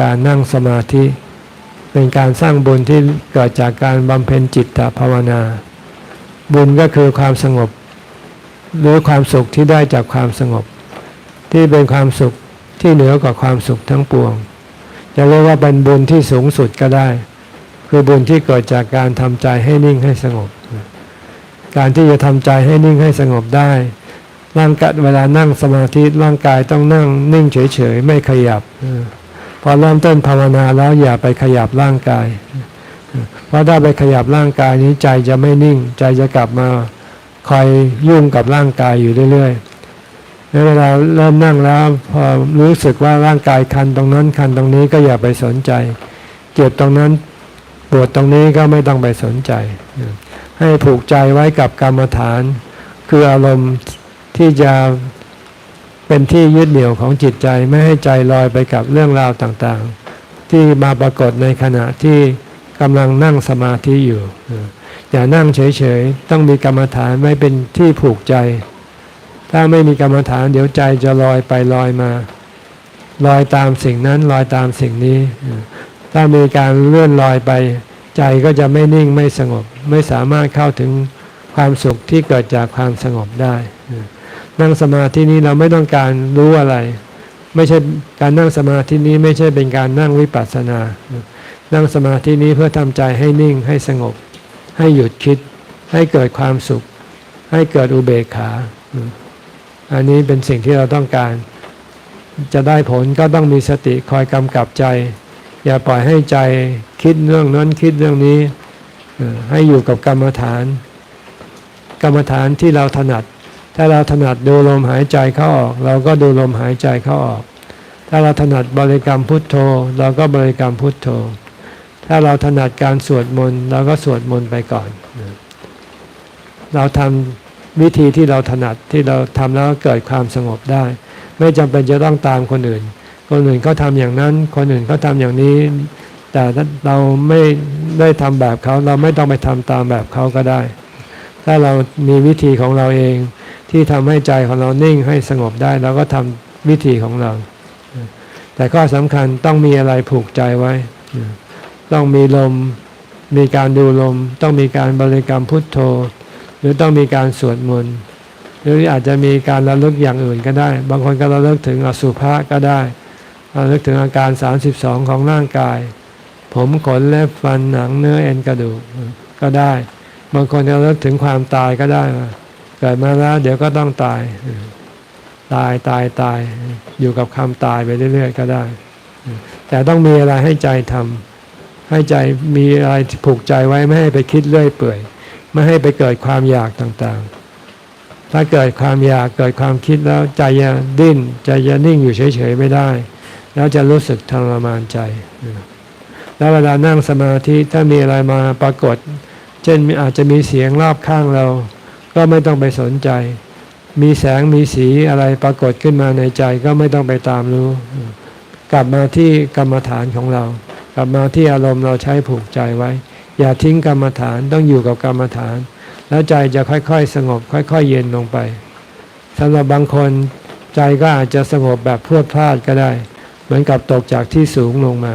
การนั่งสมาธิ เป็นการสร้างบุญที่เกิดจากการบำเพ็ญจิตตภาวนา บุญก็คือความสงบ หรือความสุขที่ได้จากความสงบ ที่เป็นความสุขที่เหนือกว่าความสุขทั้งปวง จะเรียกว่าเป็นบุญที่สูงสุดก็ได้ คือบุญที่เกิดจากการทำใจให้นิ่งให้สงบ การที่จะทำใจให้นิ่งให้สงบได้ร่างกายเวลานั่งสมาธิร่างกายต้องนั่งนิ่งเฉยๆ ไม่ขยับ ออพอเริ่มต้นภาวนาแล้วอย่าไปขยับร่างกาย เพราะถ้าไปขยับร่างกายนี้ใจจะไม่นิ่ง ใจจะกลับมาคอยยุ่งกับร่างกายอยู่เรื่อยๆแล้วเวลาเริ่มนั่งแล้วพอรู้สึกว่าร่างกายคันตรงนั้นคันตรงนี้ก็อย่าไปสนใจ เจ็บตรงนั้นปวดตรงนี้ก็ไม่ต้องไปสนใจ ให้ผูกใจไว้กับกรรมฐาน คืออารมณ์ที่จะ เป็นที่ยึดเหนี่ยวของจิตใจไม่ให้ใจลอยไปกับเรื่องราวต่างๆ ที่มาปรากฏในขณะที่กำลังนั่งสมาธิอยู่ อย่านั่งเฉยๆ ต้องมีกรรมฐานไว้เป็นที่ผูกใจ ถ้าไม่มีกรรมฐานเดี๋ยวใจจะลอยไปลอยมา ลอยตามสิ่งนั้นลอยตามสิ่งนี้ ถ้ามีการเลื่อนลอยไป ใจก็จะไม่นิ่งไม่สงบ ไม่สามารถเข้าถึงความสุขที่เกิดจากความสงบได้ นั่งสมาธินี้เราไม่ต้องการรู้อะไร ไม่ใช่การนั่งสมาธินี้ไม่ใช่เป็นการนั่งวิปัสสนา นั่งสมาธินี้เพื่อทำใจให้นิ่งให้สงบ ให้หยุดคิด ให้เกิดความสุข ให้เกิดอุเบกขา อันนี้เป็นสิ่งที่เราต้องการ จะได้ผลก็ต้องมีสติคอยกำกับใจ อย่าปล่อยให้ใจคิดเรื่องนั้นคิดเรื่องนี้ให้อยู่กับกรรมฐาน กรรมฐานที่เราถนัด ถ้าเราถนัดดูลมหายใจเข้าออก เราก็ดูลมหายใจเข้าออก ถ้าเราถนัดบริกรรมพุทโธ เราก็บริกรรมพุทโธ ถ้าเราถนัดการสวดมนต์เราก็สวดมนต์ไปก่อน เราทำวิธีที่เราถนัดที่เราทำแล้วเกิดความสงบได้ ไม่จำเป็นจะต้องตามคนอื่น คนอื่นเขาทำอย่างนั้น คนอื่นเขาทำอย่างนี้ แต่เราไม่ได้ทำแบบเขา เราไม่ต้องไปทำตามแบบเขาก็ได้ ถ้าเรามีวิธีของเราเอง ที่ทำให้ใจของเรานิ่งให้สงบได้เราก็ทำวิธีของเรา แต่ข้อสำคัญต้องมีอะไรผูกใจไว้ ต้องมีลม มีการดูลม ต้องมีการบริกรรมพุทโธ หรือต้องมีการสวดมนต์หรืออาจจะมีการระลึกอย่างอื่นก็ได้ บางคนก็ระลึกถึงอสุภะก็ได้ระลึกถึงอาการ 32 ของร่างกาย ผมขนเล็บฟันหนังเนื้อเอ็นกระดูกก็ได้ บางคนก็ระลึกถึงความตายก็ได้ เกิดมาแล้ว เดี๋ยวก็ต้องตาย ตายตายตาย อยู่กับคำตายไปเรื่อย ๆ ก็ได้ แต่ต้องมีอะไรให้ใจทำให้ใจมีอะไรผูกใจไว้ไม่ให้ไปคิดเรื่อยเปื่อย ไม่ให้ไปเกิดความอยากต่างๆ ถ้าเกิดความอยากเกิดความคิดแล้วใจจะดิ้นใจจะนิ่งอยู่เฉยๆไม่ได้ แล้วจะรู้สึกทรมานใจแล้วเวลานั่งสมาธิถ้ามีอะไรมาปรากฏ เช่นอาจจะมีเสียงรอบข้างเรา ก็ไม่ต้องไปสนใจ มีแสงมีสีอะไรปรากฏขึ้นมาในใจก็ไม่ต้องไปตามรู้ กลับมาที่กรรมฐานของเรา กลับมาที่อารมณ์เราใช้ผูกใจไว้ อย่าทิ้งกรรมฐานต้องอยู่กับกรรมฐาน แล้วใจจะค่อยๆ สงบ ค่อย ๆ เย็นลงไปสำหรับบางคนใจก็อาจจะสงบแบบพรวดพลาดก็ได้ เหมือนกับตกจากที่สูงลงมา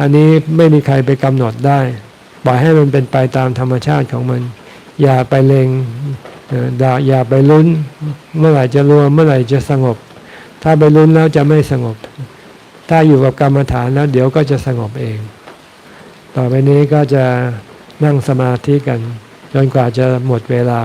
อันนี้ไม่มีใครไปกำหนดได้ ปล่อยให้มันเป็นไปตามธรรมชาติของมัน อย่าไปเลงเอ่อด่าอย่าไปลุ้น เมื่อไหร่จะรวมเมื่อไหร่จะสงบ ถ้าไปลุ้นแล้วจะไม่สงบ ถ้าอยู่กับกรรมฐานแล้วเดี๋ยวก็จะสงบเอง ต่อไปนี้ก็จะนั่งสมาธิกัน จนกว่าจะหมดเวลา